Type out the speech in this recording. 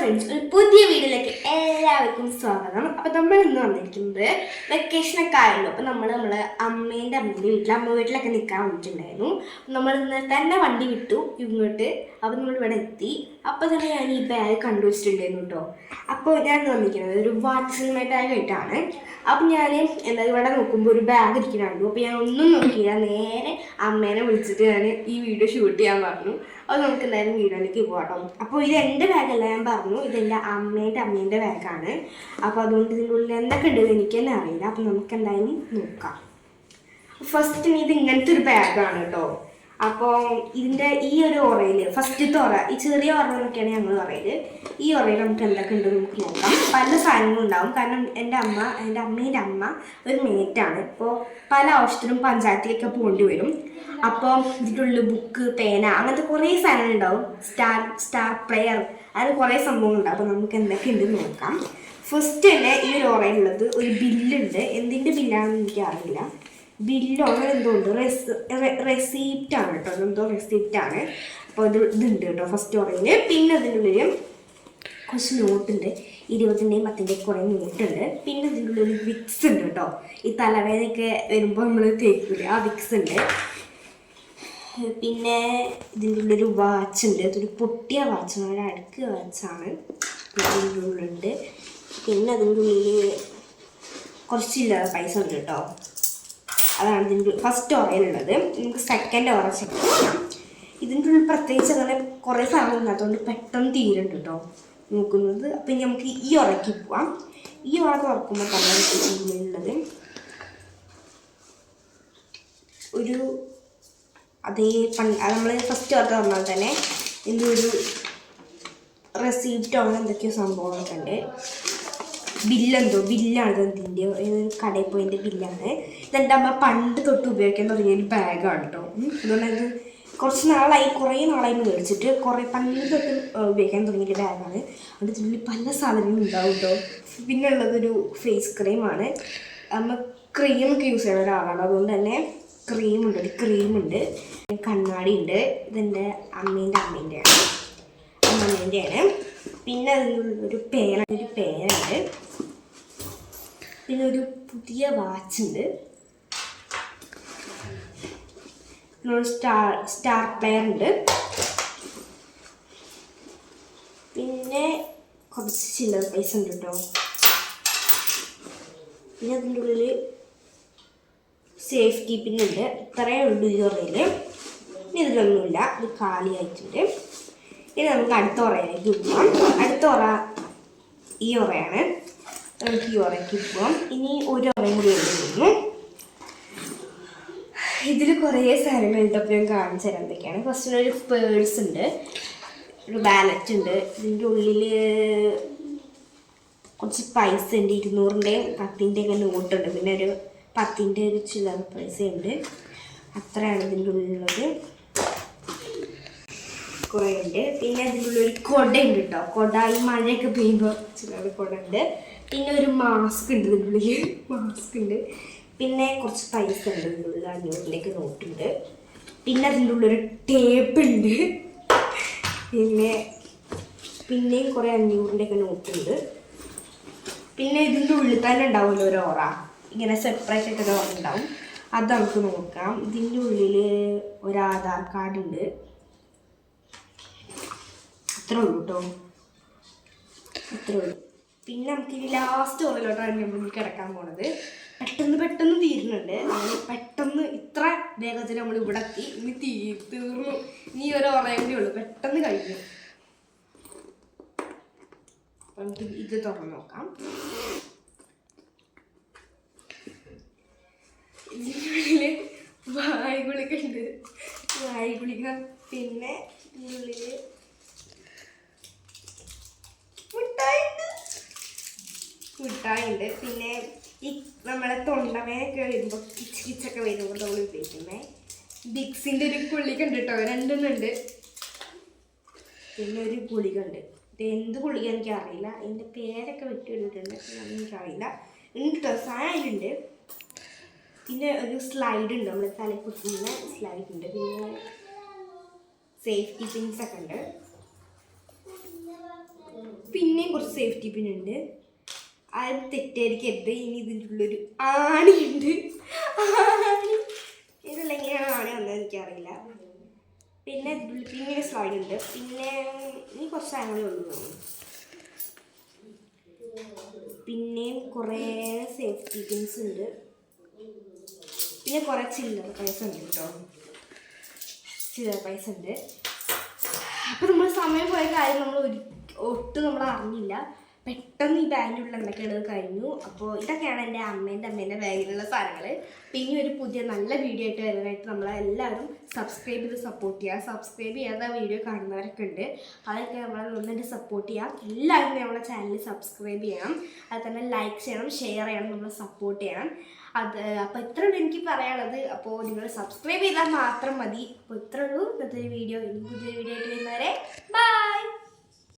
Friends ഒരു പുതിയ വീഡിയോയിലേക്ക് എല്ലാവർക്കും സ്വാഗതം. അപ്പം നമ്മൾ ഇന്ന് വന്നിരിക്കുന്നത് വെക്കേഷനൊക്കെ ആയല്ലോ. അപ്പം നമ്മൾ നമ്മളെ അമ്മേന്റെ അമ്മേന്റെ വീട്ടിൽ അമ്മ വീട്ടിലൊക്കെ നിൽക്കാൻ വന്നിട്ടുണ്ടായിരുന്നു. നമ്മൾ ഇന്ന് തന്നെ വണ്ടി വിട്ടു ഇങ്ങോട്ട്. അപ്പം നമ്മൾ ഇവിടെ എത്തി. അപ്പോൾ തന്നെ ഞാൻ ഈ ബാഗ് കണ്ടുവച്ചിട്ടുണ്ടായിരുന്നു കേട്ടോ അപ്പോൾ ഞാൻ വന്നിരിക്കുന്നത് ഒരു വാട്സൺ ബാഗ് ആയിട്ടാണ്. അപ്പം ഞാൻ എന്താ ഇവിടെ നോക്കുമ്പോൾ ഒരു ബാഗ് ഇരിക്കുന്നുണ്ടു. അപ്പോൾ ഞാൻ ഒന്നും നോക്കിയില്ല. നേരെ അമ്മേനെ വിളിച്ചിട്ട് ഞാൻ ഈ വീഡിയോ ഷൂട്ട് ചെയ്യാൻ പറഞ്ഞു. അത് നമുക്ക് എന്തായാലും വീഡിയോയിലേക്ക് പോകാട്ടോ അപ്പോൾ ഇത് എന്റെ ബാഗല്ല ഞാൻ പറഞ്ഞു. ഇതെന്റെ അമ്മേന്റെ അമ്മേന്റെ ബാഗാണ്. അപ്പോൾ അതുകൊണ്ട് ഇതിന്റെ ഉള്ളിൽ എന്തൊക്കെ ഉണ്ട് എനിക്ക് തന്നെ അറിയില്ല. അപ്പോൾ നമുക്ക് എന്തായാലും നോക്കാം. ഫസ്റ്റ് ഇത് ഇങ്ങനത്തെ ഒരു ബാഗാണ് കേട്ടോ. അപ്പോൾ ഇതിന്റെ ഈ ഒരു ഓറയിൽ ഫസ്റ്റത്തെ ഓറ ഈ ചെറിയ ഓറ എന്നൊക്കെയാണ് ഞങ്ങൾ പറയൽ ഈ ഓറയിൽ നമുക്ക് എന്തൊക്കെ ഉണ്ട് നമുക്ക് നോക്കാം. പല സാധനങ്ങളും ഉണ്ടാവും. കാരണം എന്റെ അമ്മ എന്റെ അമ്മേന്റെ അമ്മ ഒരു മേറ്റാണ് ഇപ്പോൾ പല ആവശ്യത്തിനും പഞ്ചായത്തിലേക്ക് പോകേണ്ടി വരും. അപ്പോൾ ഇതിന്റെ ഉള്ളിൽ ബുക്ക് പേന അങ്ങനത്തെ കുറേ സാധനങ്ങൾ ഉണ്ടാവും. സ്റ്റാർ സ്റ്റാർ പ്ലെയർ അങ്ങനെ കുറേ സംഭവങ്ങൾ ഉണ്ടാവും അപ്പോൾ നമുക്ക് എന്തൊക്കെ ഉണ്ടെന്ന് നോക്കാം. ഫസ്റ്റ് തന്നെ ഈ ഒരു ഓറയിലുള്ളത് ഒരു ബില്ലുണ്ട് എന്തിന്റെ ബില്ലാണെന്ന് എനിക്ക് അറിയില്ല ബില്ലോ അങ്ങനെ എന്തോ ഉണ്ട് റെസീപ്റ്റ് ആണ് കേട്ടോ. എന്തോ റെസീപ്റ്റ് ആണ്. അപ്പോൾ ഇത് ഇതുണ്ട് കേട്ടോ ഫസ്റ്റ് ഓറയിൽ പിന്നെ അതിനുള്ളിൽ കുറച്ച് നോട്ടുണ്ട് ഇരുപതിന്റെയും പത്തിന്റെയും കുറേ നോട്ടുണ്ട് പിന്നെ ഇതിന്റെ ഒരു വിക്സ് ഉണ്ട് കേട്ടോ. ഈ തലവേദനയൊക്കെ വരുമ്പോൾ നമ്മൾ തേക്കില്ല ആ വിക്സ് ഉണ്ട്. പിന്നെ ഇതിന്റെ ഉള്ളിലൊരു വാച്ച് ഉണ്ട്. അതൊരു പൊട്ടിയ വാച്ചാണ് ഒരു അടുക്ക് വാച്ചാണ് ഇതിന്റെ പിന്നെ അതിന്റെ ഉള്ളിൽ കുറച്ചില്ല പൈസ ഉണ്ട് കേട്ടോ. അതാണ് ഇതിന്റെ ഫസ്റ്റ് ഓറയിലുള്ളത് നമുക്ക് സെക്കൻഡ് ഓറ ചെക്ക് ചെയ്യാം. ഇതിന്റെ ഉള്ളിൽ പ്രത്യേകിച്ച് അങ്ങനെ കുറേ സാധനങ്ങൾ അതുകൊണ്ട് പെട്ടെന്ന് തീരുന്നുണ്ട് കേട്ടോ നോക്കുന്നത്. അപ്പം ഇനി നമുക്ക് ഈ ഉറയ്ക്ക് പോവാം. ഈ ഉറ തുറക്കുമ്പോൾ തന്നെ ഉള്ളിലുള്ളത് ഒരു അതേ പണ്ട് നമ്മൾ ഫസ്റ്റ് ഓർത്ത് തന്നാൽ തന്നെ ഇതിന്റെ ഒരു റെസീപ്റ്റോ അങ്ങനെ എന്തൊക്കെയോ സംഭവങ്ങളൊക്കെ ഉണ്ട്. ബില്ലെന്തോ ബില്ലാണ് ഇതിന്റെ കടയിൽ പോയതിന്റെ ബില്ലാണ് ഇതെന്റെ അമ്മ പണ്ട് തൊട്ട് ഉപയോഗിക്കാൻ തുടങ്ങിയ ഒരു ബാഗാണ് കേട്ടോ. അതുകൊണ്ട് ഇത് കുറച്ച് നാളായി കുറേ നാളായി മേടിച്ചിട്ട് കുറേ പണ്ട് തൊട്ട് ഉപയോഗിക്കാൻ തുടങ്ങിയ ബാഗാണ്. അതുകൊണ്ട് ഇതിനുള്ളിൽ പല സാധനങ്ങളും ഉണ്ടാവും കേട്ടോ പിന്നെ ഉള്ളതൊരു ഫേസ് ക്രീമാണ് അമ്മ ക്രീമൊക്കെ യൂസ് ചെയ്യുന്ന ഒരാളാണ്. അതുകൊണ്ട് തന്നെ ക്രീമുണ്ട് ഒരു ക്രീമുണ്ട് കണ്ണാടി ഉണ്ട്. ഇതെന്റെ അമ്മേന്റെ അമ്മേന്റെയാണ്. അമ്മേന്റെയാണ്. പിന്നെ അതിനുള്ള ഒരു പേന പേനുണ്ട് പിന്നെ ഒരു പുതിയ വാച്ച് ഉണ്ട്. പിന്നെ സ്റ്റാർ സ്റ്റാർ പ്ലെയർ ഉണ്ട്. പിന്നെ കുറച്ച് ചില്ലറ പൈസ ഉണ്ട് കേട്ടോ പിന്നെ അതിന്റെ ഉള്ളിൽ സേഫ്റ്റി പിന്നുണ്ട് ഇത്രയേ ഉള്ളൂ ഈ ഉറയിൽ ഇനി ഇതിലൊന്നുമില്ല. ഇത് കാലിയായിട്ടുണ്ട്. ഇനി നമുക്ക് അടുത്ത ഉറയിലേക്ക് വിടാം അടുത്ത ഉറ ഈ ഉറയാണ് നമുക്ക് ഈ ഉറയ്ക്ക് പോവാം ഇനി ഒരു ഉറയും കൂടി എടുക്കുന്നു ഇതിൽ കുറേ സാധനങ്ങളുണ്ട് അപ്പോൾ ഞാൻ കാണിച്ചു തരാം എന്തൊക്കെയാണ്. ഫസ്റ്റിന് ഒരു പേഴ്സ് ഉണ്ട്. ഒരു ബാലറ്റ് ഉണ്ട്. ഇതിന്റെ ഉള്ളിൽ കുറച്ച് പൈസ ഉണ്ട്. ഇരുന്നൂറിന്റെയും പത്തിന്റെയൊക്കെ നോട്ടുണ്ട് പിന്നെ ഒരു പത്തിന്റെ ഒരു ചില്ലറ പൈസ ഉണ്ട്. അത്രയാണ് ഇതിന്റെ ഉള്ളിലുള്ളത്. കുറേ ഉണ്ട്. പിന്നെ അതിന്റെ ഉള്ളിൽ ഒരു കുട ഉണ്ട് കേട്ടോ. കുട ഈ മഴയൊക്കെ പെയ്യുമ്പോൾ ചില കുട ഉണ്ട് പിന്നെ ഒരു മാസ്ക് ഉണ്ട് നിങ്ങളിൽ മാസ്ക് ഉണ്ട്. പിന്നെ കുറച്ച് പൈസ ഉണ്ട് ഇതിന്റെ ഉള്ളിൽ അഞ്ഞൂറിലേക്ക് നോട്ടുണ്ട് പിന്നെ അതിന്റെ ഉള്ളൊരു ടേപ്പ് ഉണ്ട്. പിന്നെ പിന്നെയും കുറേ അഞ്ഞൂറിന്റെയൊക്കെ നോട്ടുണ്ട് പിന്നെ ഇതിന്റെ ഉള്ളിൽ തന്നെ ഉണ്ടാവുമല്ലോ ഒരു ഓറ. ഇങ്ങനെ സെപ്പറേറ്റ് ആയിട്ട് ഒരു ഓറ ഉണ്ടാവും. അത് നമുക്ക് നോക്കാം. ഇതിന്റെ ഉള്ളിൽ ഒരു ആധാർ കാർഡ് ഉണ്ട്. അത്രേ ഉള്ളൂ കേട്ടോ അത്രേ ഉള്ളൂ. പിന്നെ നമുക്ക് ഇനി ലാസ്റ്റ് ഓറിലോട്ടാണ് നമ്മൾ കിടക്കാൻ പോണത്. പെട്ടെന്ന് പെട്ടെന്ന് തീരുന്നുണ്ട്. പെട്ടെന്ന് ഇത്ര വേഗത്തിൽ നമ്മൾ ഇവിടെ എത്തി. ഇനി തീ തീർന്നു. ഇനി ഒരു ഓറയും ഉള്ളൂ. പെട്ടെന്ന് അപ്പൊ നമുക്ക് ഇത് തുറന്ന് നോക്കാം ഇതിനുള്ളിൽ വായ് ഗുളിക ഉണ്ട് വായ് ഗുളിക പിന്നെ ഇതിനുള്ളിൽ മിഠായി ഉണ്ട് മിഠായി ഉണ്ട് പിന്നെ ഈ നമ്മളെ തൊണ്ടവേനൊക്കെ വരുമ്പോൾ കിച്ച് കിച്ചൊക്കെ വരുമ്പോൾ നമ്മൾ ഉപയോഗിക്കുന്നത് ബിക്സിന്റെ ഒരു ഗുളിക ഉണ്ട് കേട്ടോ രണ്ടെണ്ണം പിന്നെ ഒരു ഗുളിക ഉണ്ട് ഇത് എന്ത് ഗുളിക എനിക്ക് അറിയില്ല അതിന്റെ പേരൊക്കെ വിട്ടിട്ടുണ്ട് എനിക്കറിയില്ല. ഉണ്ട് കേട്ടോ സാധനമുണ്ട് പിന്നെ ഒരു സ്ലൈഡ് ഉണ്ട്. നമ്മൾ തലയിൽ കുത്തുന്ന സ്ലൈഡ് ഉണ്ട്. പിന്നെ സേഫ്റ്റി പിൻസ് ഒക്കെ ഉണ്ട്. കുറച്ച് സേഫ്റ്റി പിൻ ഉണ്ട്. അത് തെറ്റായിരിക്കരുത് ഇനി ഇതിന്റെ ഉള്ളൊരു ആണിയുണ്ട്. ആണി. എങ്ങനെയാണ് ആണി വന്നത് എനിക്കറിയില്ല. പിന്നെ ഇതിൽ പിന്നെ സ്ലൈഡ് ഉണ്ട്. പിന്നെ ഇനി കുറച്ച് അങ്ങനെ ഉള്ളൂ. പിന്നെ പിന്നെയും കുറേ സേഫ്റ്റി പിൻസ് ഉണ്ട്. പിന്നെ കുറേ ചില്ലറ പൈസ ഉണ്ട് കേട്ടോ. ചില്ലറ പൈസ ഉണ്ട്. അപ്പോൾ നമ്മൾ സമയം പോയ കാര്യം നമ്മൾ ഒട്ടും നമ്മൾ അറിഞ്ഞില്ല. പെട്ടെന്ന് ഈ ബാഗിലുള്ള എന്തൊക്കെയുള്ളത് കഴിഞ്ഞു. അപ്പോൾ ഇതൊക്കെയാണ് എന്റെ അമ്മേന്റെ അമ്മേന്റെ ബാഗിലുള്ള സാധനങ്ങൾ പിന്നെ ഒരു പുതിയ നല്ല വീഡിയോ ആയിട്ട് വരുന്നതായിട്ട് നമ്മളെല്ലാവരും സബ്സ്ക്രൈബ് ചെയ്ത് സപ്പോർട്ട് ചെയ്യുക സബ്സ്ക്രൈബ് ചെയ്യാത്ത വീഡിയോ കാണുന്നവരൊക്കെ ഉണ്ട്. അതൊക്കെ നമ്മളെ നന്നായിട്ട് സപ്പോർട്ട് ചെയ്യാം. എല്ലാവരും നമ്മുടെ ചാനൽ സബ്സ്ക്രൈബ് ചെയ്യണം. അത് തന്നെ ലൈക്ക് ചെയ്യണം ഷെയർ ചെയ്യണം നമ്മളെ സപ്പോർട്ട് ചെയ്യണം. അത് അപ്പോൾ ഇത്ര ഉള്ളൂ എനിക്ക് പറയാനുള്ളത്. അപ്പോൾ നിങ്ങൾ സബ്സ്ക്രൈബ് ചെയ്താൽ മാത്രം മതി. അപ്പോൾ ഇത്ര ഉള്ളൂ. ഇന്നത്തെ വീഡിയോ ഇനി പുതിയ വീഡിയോ ആയിട്ട് വരുന്നവരെ ബൈ